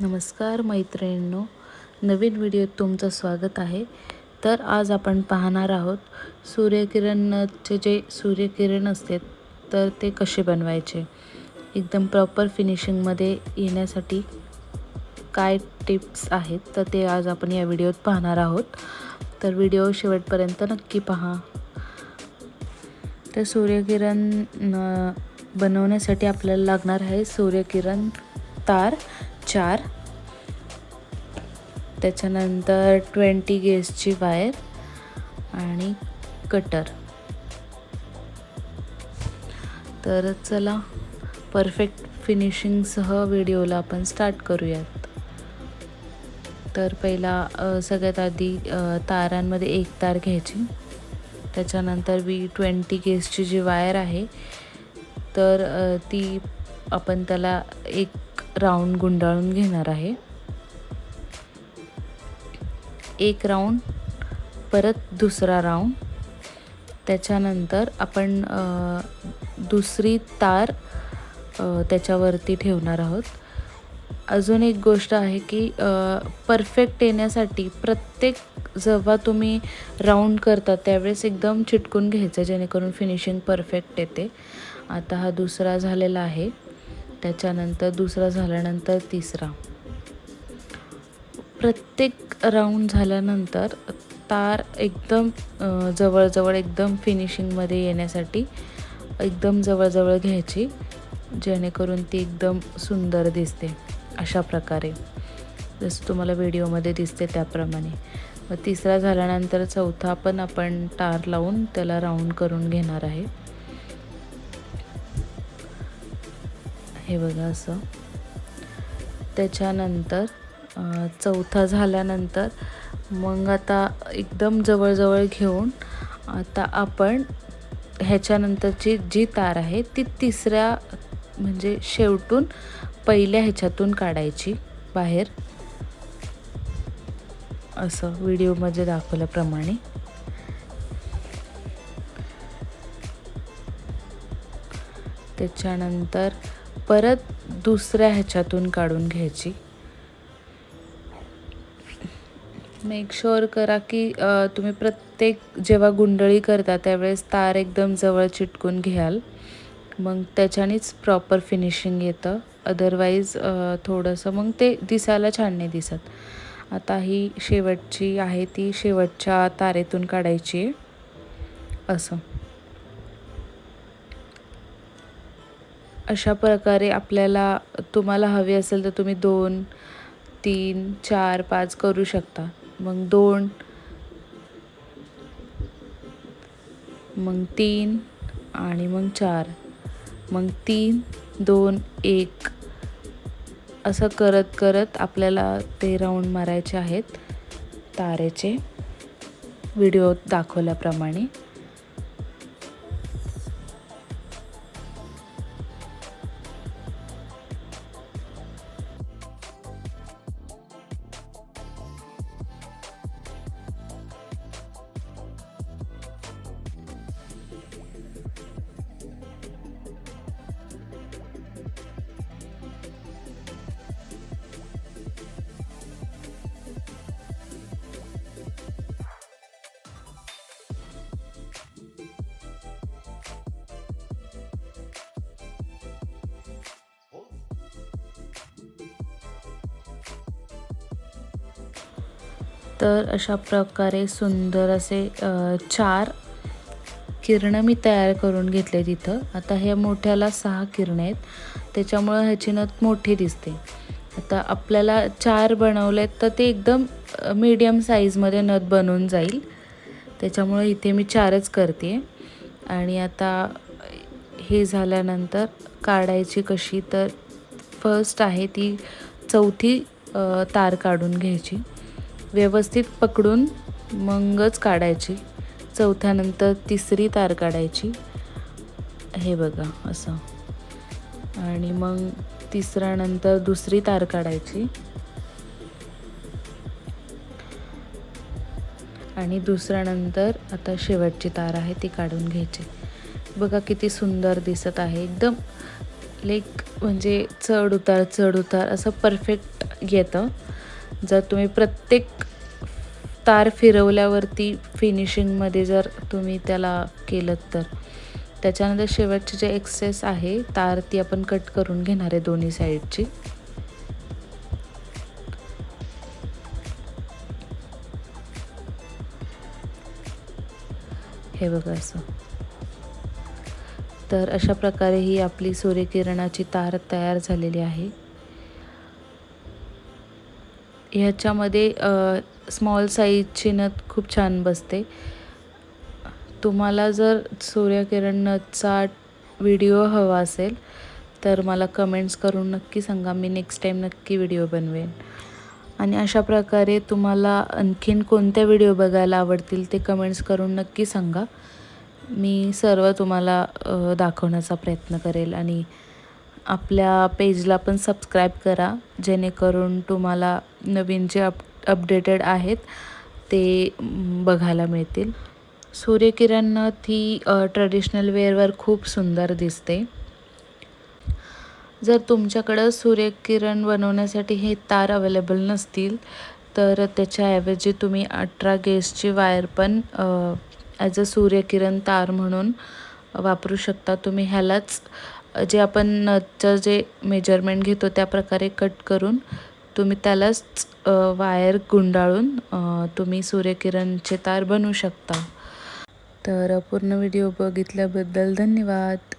नमस्कार मैत्रिणींनो नवीन व्हिडिओत तुमचं स्वागत आहे. तर आज आपण पाहणार आहोत सूर्यकिरणचे जे सूर्यकिरण असते तर ते कसे बनवायचे? एकदम प्रॉपर फिनिशिंगमध्ये येण्यासाठी काय टिप्स आहेत तर ते आज आपण या व्हिडिओत पाहणार आहोत. तर व्हिडिओ शेवटपर्यंत नक्की पहा. तर सूर्यकिरण बनवण्यासाठी आपल्याला लागणार आहे सूर्यकिरण तार. चार. त्याच्यानंतर ट्वेंटी गेजची वायर आणि कटर तर चला परफेक्ट फिनिशिंगसह व्हिडिओला आपण स्टार्ट करूयात. तर पहिला सगळ्यात आधी तारांमध्ये एक तार घ्यायची. त्याच्यानंतर वी ट्वेंटी गेजची जी वायर आहे तर ती आपण त्याला एक राऊंड गुंडाळून घेणार आहे. एक राऊंड परत दुसरा राऊंड. त्याच्यानंतर आपण दुसरी तार त्याच्यावरती ठेवणार आहोत. अजून एक गोष्ट आहे की परफेक्ट येण्यासाठी प्रत्येक जेव्हा तुम्ही राऊंड करता त्यावेळेस एकदम चिटकून घ्यायचं जेणेकरून फिनिशिंग परफेक्ट येते. आता हा दुसरा झालेला आहे. त्याच्यानंतर दुसरा झाल्यानंतर तिसरा. प्रत्येक राऊंड झाल्यानंतर तार एकदम जवळजवळ एकदम फिनिशिंगमध्ये येण्यासाठी एकदम जवळजवळ घ्यायची जेणेकरून ती एकदम सुंदर दिसते अशा प्रकारे. जसं तुम्हाला व्हिडिओमध्ये दिसते त्याप्रमाणे. मग तिसरा झाल्यानंतर चौथा पण आपण तार लावून त्याला राऊंड करून घेणार आहे. हे बघा असं. त्याच्यानंतर चौथा झाल्यानंतर मग आता एकदम जवळजवळ घेऊन आता आपण ह्याच्यानंतरची जी तार आहे ती तिसऱ्या म्हणजे शेवटून पहिल्या ह्याच्यातून काढायची बाहेर. असं व्हिडिओमध्ये दाखवल्याप्रमाणे. त्याच्यानंतर परत दुसऱ्या ह्याच्यातून काढून घ्यायची. मेक शुअर करा की तुम्ही प्रत्येक जेव्हा गुंडळी करता त्यावेळेस तार एकदम जवळ चिटकून घ्याल. मग त्याच्यानेच प्रॉपर फिनिशिंग येतं. अदरवाईज थोडंसं मग ते दिसायला छान नाही दिसत. आता ही शेवटची आहे ती शेवटच्या तारेतून काढायची आहे. असं. अशा प्रकारे आपल्याला तुम्हाला हवे असेल तर तुम्ही दोन तीन चार पाच करू शकता. मग दोन मग तीन आणि मग चार. मग तीन दोन एक. असं करत करत आपल्याला ते राऊंड मारायचे आहेत. तारेचे. व्हिडिओ दाखवल्याप्रमाणे. तर अशा प्रकारे सुंदर असे चार किरणं मी तयार करून घेतले तिथं. आता हे मोठ्याला सहा किरणं आहेत. त्याच्यामुळं ह्याची नथ मोठी दिसते. आता आपल्याला चार बनवलेत तर ते एकदम मीडियम साईजमध्ये नथ बनून जाईल. त्याच्यामुळं इथे मी चारच करते. आणि आता हे झाल्यानंतर काढायची कशी तर फर्स्ट आहे ती चौथी तार काढून घ्यायची. व्यवस्थित पकडून मगच काढायची. चौथ्यानंतर तिसरी तार काढायची. हे बघा असं. आणि मग तिसऱ्यानंतर दुसरी तार काढायची. आणि दुसऱ्यानंतर आता शेवटची तार आहे ती काढून घ्यायची. बघा किती सुंदर दिसत आहे. एकदम लेक म्हणजे चढ उतार चढ उतार असं परफेक्ट येतं. जर तुम्ही प्रत्येक तार फिरवल्यावरती फिनिशिंगमध्ये जर तुम्ही त्याला केलं तर. त्याच्यानंतर शेवटचे जे एक्सेस आहे तार ती आपण कट करून घेणार आहे दोन्ही साईडची हे बघा असं. तर अशा प्रकारे ही आपली सूर्यकिरणाची तार तयार झालेली आहे. ह्याच्यामध्ये स्मॉल साईजची नथ खूप छान बसते. तुम्हाला जर सूर्यकिरण नथचा व्हिडिओ हवा असेल तर मला कमेंट्स करून नक्की सांगा. मी नेक्स्ट टाईम नक्की व्हिडिओ बनवेन. आणि अशा प्रकारे तुम्हाला आणखीन कोणत्या व्हिडिओ बघायला आवडतील ते कमेंट्स करून नक्की सांगा. मी सर्व तुम्हाला दाखवण्याचा प्रयत्न करेल. आणि आपल्या पेजला पण सबस्क्राईब करा जेणेकरून तुम्हाला नवीन जे अप अपडेटेड आहेत ते बघायला मिळतील. सूर्यकिरण ती ट्रेडिशनल वेअरवर खूप सुंदर दिसते. जर तुमच्याकडं सूर्यकिरण बनवण्यासाठी हे तार अवेलेबल नसतील तर त्याच्याऐवजी तुम्ही अठरा गेसची वायर पण ॲज अ सूर्यकिरण तार म्हणून वापरू शकता. तुम्ही ह्यालाच जे आपण नथचं जे मेजरमेंट घेतो त्या प्रकारे कट करून तुम्ही त्यालाच वायर गुंडाळून तुम्ही सूर्यकिरणचे तार बनवू शकता. तर पूर्ण व्हिडिओ बघितल्याबद्दल धन्यवाद.